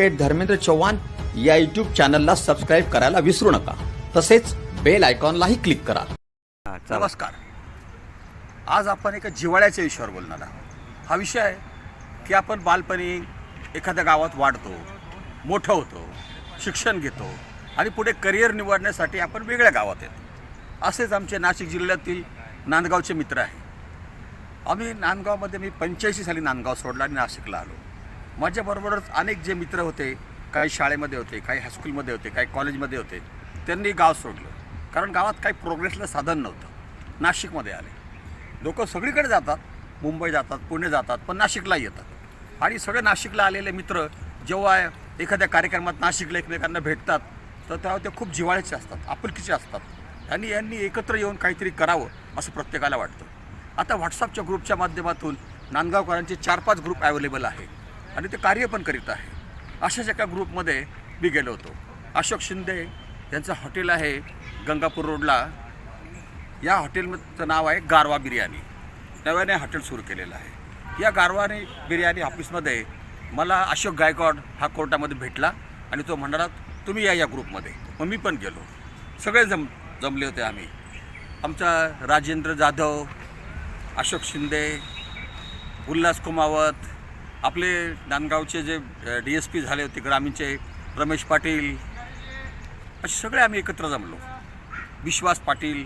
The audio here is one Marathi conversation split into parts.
धर्मेंद्र चव्हाण या यूट्यूब चॅनलला सबस्क्राईब करायला विसरू नका. तसेच बेल आयकॉनलाही क्लिक करा. नमस्कार. आज आपण एका जिवाळ्याच्या विषयावर बोलणार आहोत. हा विषय आहे की आपण बालपणी एखाद्या गावात वाढतो मोठं होतो शिक्षण घेतो आणि पुढे करिअर निवडण्यासाठी आपण वेगळ्या गावात येतो. असेच आमचे नाशिक जिल्ह्यातील नांदगावचे मित्र आहे आम्ही नांदगावमध्ये मी पंच्याऐंशी साली नांदगाव सोडला आणि नाशिकला आलो. माझ्याबरोबरच अनेक जे मित्र होते काही शाळेमध्ये होते काही हायस्कूलमध्ये होते काही कॉलेजमध्ये होते त्यांनी गाव सोडलं. कारण गावात काही प्रोग्रेसला साधन नव्हतं. नाशिकमध्ये आले. लोक सगळीकडे जातात. मुंबई जातात पुणे जातात पण नाशिकला येतात. आणि सगळे नाशिकला आलेले मित्र जेव्हा एखाद्या कार्यक्रमात नाशिकला एकमेकांना भेटतात तर तेव्हा ते खूप जिव्हाळ्याचे असतात आपुलकीचे असतात. आणि यांनी एकत्र येऊन काहीतरी करावं असं प्रत्येकाला वाटतं. आता व्हॉट्सअपच्या ग्रुपच्या माध्यमातून नांदगावकरांचे चार पाच ग्रुप अवेलेबल आहे. आणि ते कार्य पण करीत आहे. अशाच एका ग्रुपमध्ये मी गेलो होतो. अशोक शिंदे यांचं हॉटेल आहे गंगापूर रोडला. या हॉटेलचं नाव आहे गारवा बिर्याणी. नव्याने हॉटेल सुरू केलेलं आहे. या गारवाने बिर्याणी ऑफिसमध्ये मला अशोक गायकवाड हा कोर्टामध्ये भेटला आणि तो म्हणाला तुम्ही या या ग्रुपमध्ये. मग मी पण गेलो. सगळे जम जमले होते आम्ही. आमचा राजेंद्र जाधव अशोक शिंदे उल्हास कुमावत आपले नांदगावचे जे डी एस पी झाले होते ग्रामीणचे रमेश पाटील असे सगळे आम्ही एकत्र जमलो. विश्वास पाटील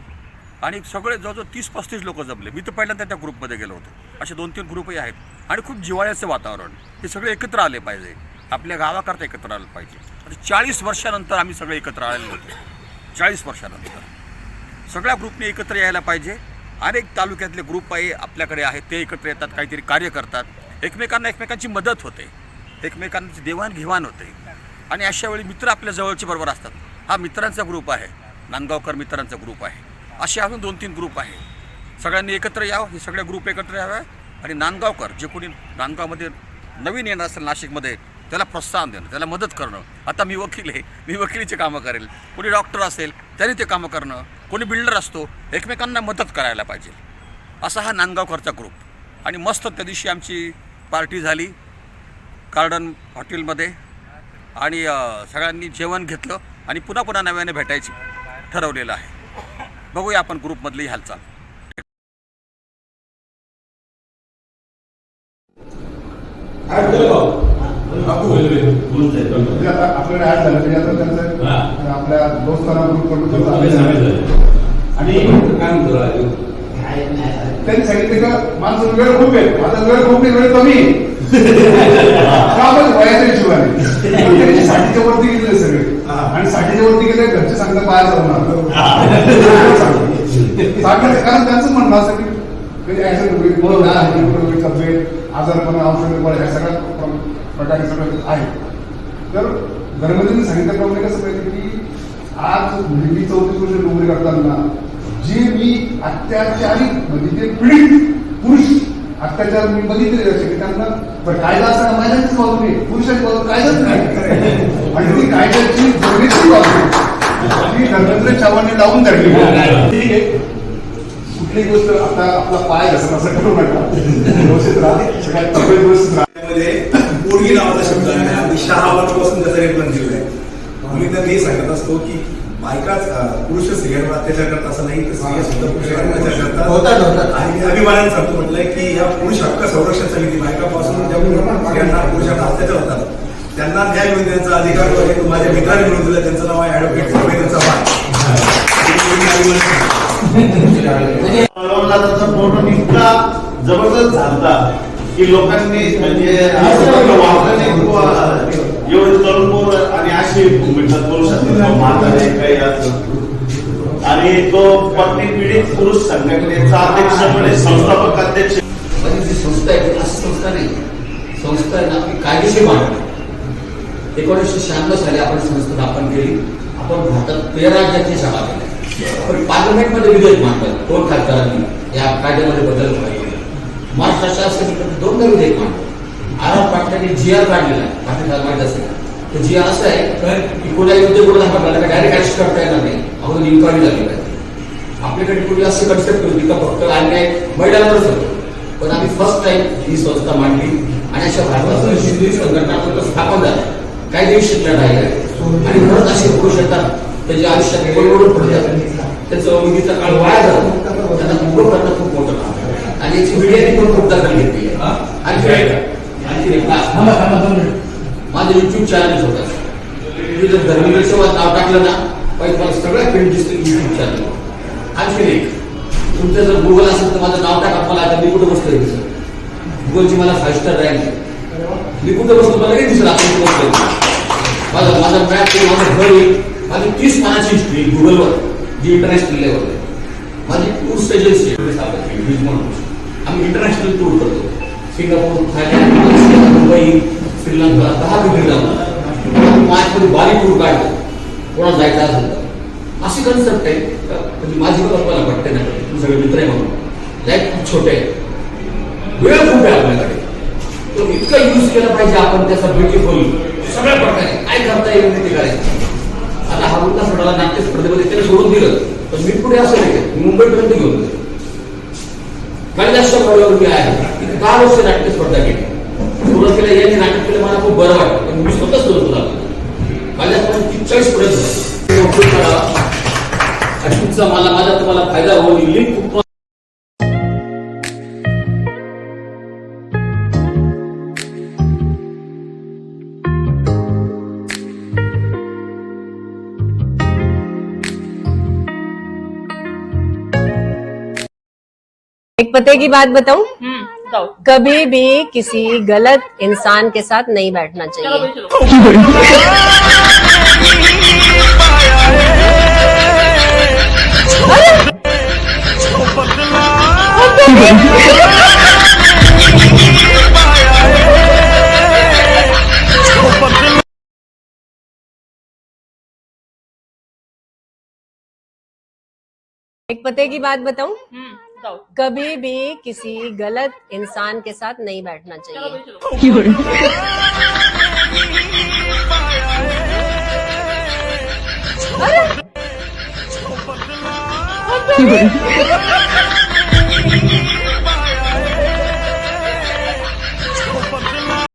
आणि सगळे जवळजवळ तीस पस्तीस लोक जमले. मी तर पहिल्यांदा त्या ग्रुपमध्ये गेलो होतो. असे दोन तीन ग्रुपही आहेत. आणि खूप जिव्हाळ्याचं वातावरण. हे सगळे एकत्र आले पाहिजे. आपल्या गावाकरता एकत्र आलं पाहिजे. आणि चाळीस वर्षानंतर आम्ही सगळे एकत्र आलेले होते. चाळीस वर्षानंतर. सगळ्या ग्रुपने एकत्र यायला पाहिजे. अनेक तालुक्यातले ग्रुप आहे आपल्याकडे आहेत ते एकत्र येतात काहीतरी कार्य करतात. एकमेकांना एकमेकांची मदत होते. एकमेकांची देवाणघेवाण होते. आणि अशा वेळी मित्र आपल्या जवळचे बरोबर असतात. हा मित्रांचा ग्रुप आहे. नांदगावकर मित्रांचा ग्रुप आहे. असे अजून दोन तीन ग्रुप आहे. सगळ्यांनी एकत्र यावं हे सगळे ग्रुप एकत्र याव्या आणि नांदगावकर जे कोणी नांदगावमध्ये नवीन येणार असेल नाशिकमध्ये त्याला प्रोत्साहन देणं त्याला मदत करणं. आता मी वकील आहे. मी वकिलीचे कामं करेल. कोणी डॉक्टर असेल त्याने ते कामं करणं. कोणी बिल्डर असतो एकमेकांना मदत करायला पाहिजे. असा हा नांदगावकरचा ग्रुप आणि मस्त त्या दिवशी आमची पार्टी झाली गार्डन हॉटेलमध्ये आणि सगळ्यांनी जेवण घेतलं आणि पुन्हा पुन्हा नव्याने भेटायची ठरवलेलं आहे. बघूया आपण ग्रुपमधली हालचाल. आता आपल्याकडे ऍड झालं आता त्यांचं. आपल्या दोस्तांना ग्रुप आणि काय म्हणतो त्यांनी सांगितलं का? माणसं वेळ खूप आहे. माझा वेळ खूप आहे वेळ कमी? वयाच्या हिशोबाने. साठीच्या वरती गेले सगळे. आणि साठीच्या वरती गेले घरचे सांगता बाहेर जाऊन कारण त्यांचं म्हणणं असं की कधी ऍक्सिडेंट होईल तब्येत आजारपणा औषध ह्या सगळ्या प्र- प्रकारे सगळं आहे. तर धर्मजीने सांगितल्याप्रमाणे कसं पाहिजे की आज म्हणजे मी चौतीस वर्ष नोकरी करताना जे मी अत्याचारित म्हणजे ते पीडित पुरुष अत्याचार मी बघितले असे की त्यांना पण कायदा असा महिलांचीच बाजू नाही पुरुषांची बाजू कायदाच नाही. आणि ती कायद्याची जोडीची बाजू ती धर्मेंद्र चव्हाणने लावून धरली. ठीक आहे कुठली गोष्ट आता आपला पाय घसर असं करू नका. व्यवस्थित राहते सगळ्यात तब्येत व्यवस्थित राहा. पोरगी नावाचा शब्द आहे आम्ही शहा वर्षापासून त्याचा रेफरन्स दिलेला आहे मी तर मी सांगत असतो की बायकाच पुरुष स्त्रियांवर अत्याचार करतात असं नाही तर स्त्रिया सुद्धा पुरुषावर अत्याचार करतात आणि मी अभिमानाने सांगतो म्हटलंय की या पुरुष हक्क संरक्षण समिती बायकापासून ज्या स्त्रियांना पुरुषांना अत्याचार होतात. त्यांना न्याय मिळून देण्याचा अधिकार आहे तो माझ्या मित्राने मिळून दिला. त्यांचं नाव आहे ऍडव्होकेट लॉकडाऊनचा फोटो इतका जबरदस्त झालता की लोकांनी म्हणजे एवढे तरुण पोर आणि अशी मिळतात करू शकतात म्हातारे काही असं आणि तो पत्नी पीडित पुरुष संघटनेचा अध्यक्ष म्हणजे संस्थापक अध्यक्ष. म्हणजे जी संस्था आहे अशी संस्था नाही. संस्था आहे ना आपली कायदेशीर मांडली एकोणीसशे शहाण्णव साली आपण संस्था स्थापन केली. आपण भारतात तेरा राज्याची सभा केली. आपण पार्लमेंटमध्ये विधेयक मांडलं दोन खासदारांनी? या कायद्यामध्ये बदल करायचे महाराष्ट्र शासनाने दोनदा विधेयक मांडलं आराम पाटलांनी जी आर काढलेला आहे. पाटील माहीत असेल तर जी आर असं आहे की कोणा युद्ध कुठं आपल्याला डायरेक्ट ऍक्शन करता येणार नाही. अगोदर इन्क्वायरी झाली पाहिजे आपल्याकडे पूर्वी अशी कन्सेप्ट होती का फक्त अन्याय महिलांवरच होतो. पण आम्ही फर्स्ट टाइम ही संस्था मांडली आणि अशा भारताचं हिंदू संघटना फक्त स्थापन झाल्या कायदेशीर लढाई नाही. आणि म्हणून असे होऊ शकतात. त्याच्या आयुष्यात बरोबर पडतात त्याचा मुलीचा काळ वाया जातो त्यांना उभं करणं खूप मोठं काम आहे. आणि याची मीडियाने पण खूप दखल घेतली आहे आणखी एक थांबा थांबा दोन मिनिट. माझं युट्यूब चॅनल होता. तुम्ही जर धर्मवीरसेवा नाव टाकलं ना पाहिजे तुम्हाला सगळ्या पेंट दिसतील युट्यूब चॅनल आणखी एक तुमचं जर गुगल असेल तर माझं नाव टाका मला आता मी कुठं बसतोय दिसत गुगलची मला फाईव्ह स्टार रँक मी कुठं बसतो मला काही दिसत आपण बसतोय माझा माझा मॅप माझं घर येईल माझी तीस पानाची हिस्ट्री गुगलवर जी इंटरनॅशनल लेवल आहे. माझी टूर्स एजन्सी आहे म्हणून. आम्ही इंटरनॅशनल टूर करतो. Singapore Thailand Malaysia, Dubai Sri Lanka दहा ठिकाणी जातो माझ्यामध्ये बारी टूर काढतो कोणाला जायचं असेल तर. अशी कन्सेप्ट आहे. म्हणजे माझी पण आपल्याला वाटते ना तुम्ही सगळे मित्र आहे म्हणून. लाईफ खूप छोटे आहे. वेळ खूप आहे आपल्याकडे. तो इतका यूज केला पाहिजे आपण त्याचा ब्युटिफुल सगळ्या प्रकारे काय करता येईल ते करायचं. आता हा मुद्दा सगळ्याला नाट्य स्पर्धेमध्ये त्याने सोडून दिलं. तर मी पुढे असं नाही मुंबईपर्यंत घेऊन गेलो. कैलासच्या बरोबर मी आहे. दहा वर्ष नाट्य स्पर्धा केली सुरुवातीला यांनी नाटक केलं मला खूप बरं वाटतं पण मी स्वतः सुरू झालो माझ्यापर्यंत चाळीस पर्यंत उपयोग करावा आणि तुमचा मला माझा तुम्हाला फायदा होईल लिंक खूप एक पते की बात बताऊं? कभी भी किसी गलत इंसान के साथ नहीं बैठना चाहिए। एक पते की बात बताऊँ? हम्म। कभी भी किसी गलत इंसान के साथ नहीं बैठना चाहिए। अरे!